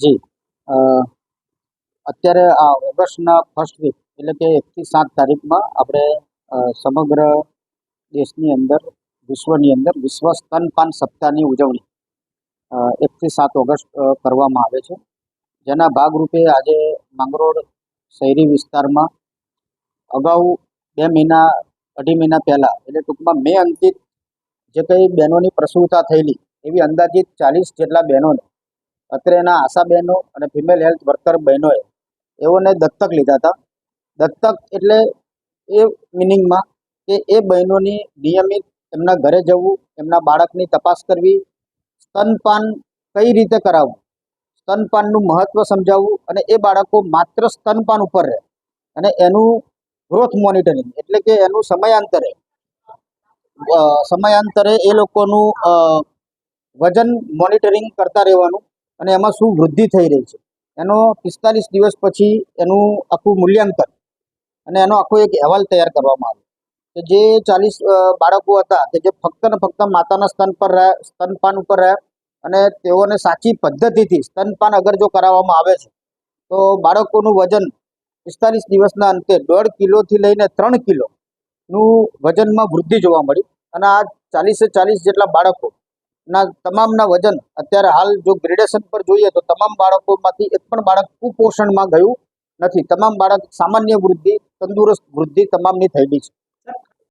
જી. અત્યારે આ ઓગસ્ટના ફર્સ્ટ વીક એટલે કે એકથી સાત તારીખમાં આપણે સમગ્ર દેશની અંદર, વિશ્વની અંદર વિશ્વ સ્તનપાન સપ્તાહની ઉજવણી એકથી સાત ઓગસ્ટ કરવામાં આવે છે. જેના ભાગરૂપે આજે માંગરોળ શહેરી વિસ્તારમાં અગાઉ બે મહિના, અઢી મહિના પહેલાં, એટલે ટૂંકમાં મે અંકિત જે કંઈ બહેનોની પ્રસૂતા થયેલી, એવી અંદાજિત ચાલીસ જેટલા બહેનોને અત્રેના આશા બહેનો અને ફિમેલ હેલ્થ વર્કર બહેનોએ એઓને દત્તક લીધા હતા. દત્તક એટલે એ મિનિંગમાં કે એ બહેનોની નિયમિત એમના ઘરે જવું, એમના બાળકની તપાસ કરવી, સ્તનપાન કઈ રીતે કરાવવું? સ્તનપાનનું મહત્ત્વ સમજાવવું અને એ બાળકો માત્ર સ્તનપાન ઉપર રહે અને એનું ગ્રોથ મોનિટરિંગ એટલે કે એનું સમયાંતરે સમયાંતરે એ લોકોનું વજન મોનિટરિંગ કરતા રહેવાનું અને એમાં શું વૃદ્ધિ થઈ રહી છે. એનો પિસ્તાલીસ દિવસ પછી એનું આખું મૂલ્યાંકન અને એનો આખો એક અહેવાલ તૈયાર કરવામાં આવ્યો. કે જે ચાલીસ બાળકો હતા કે જે ફક્ત ને ફક્ત માતાના સ્તન પર રહ્યા સ્તનપાન ઉપર રહ્યા અને તેઓને સાચી પદ્ધતિથી સ્તનપાન અગર જો કરાવવામાં આવે છે, તો બાળકોનું વજન પિસ્તાલીસ દિવસના અંતે દોઢ કિલોથી લઈને ત્રણ કિલોનું વજનમાં વૃદ્ધિ જોવા મળી. અને આ ચાલીસે ચાલીસ જેટલા બાળકો ના, તમામના વજન. અત્યારે હાલ જો ગ્રેડેશન પર જોઈએ તો તમામ બાળકોમાંથી એક પણ બાળક કુપોષણમાં ગયું નથી. તમામ બાળક સામાન્ય વૃદ્ધિ, તંદુરસ્ત વૃદ્ધિ તમામની થયેલી છે.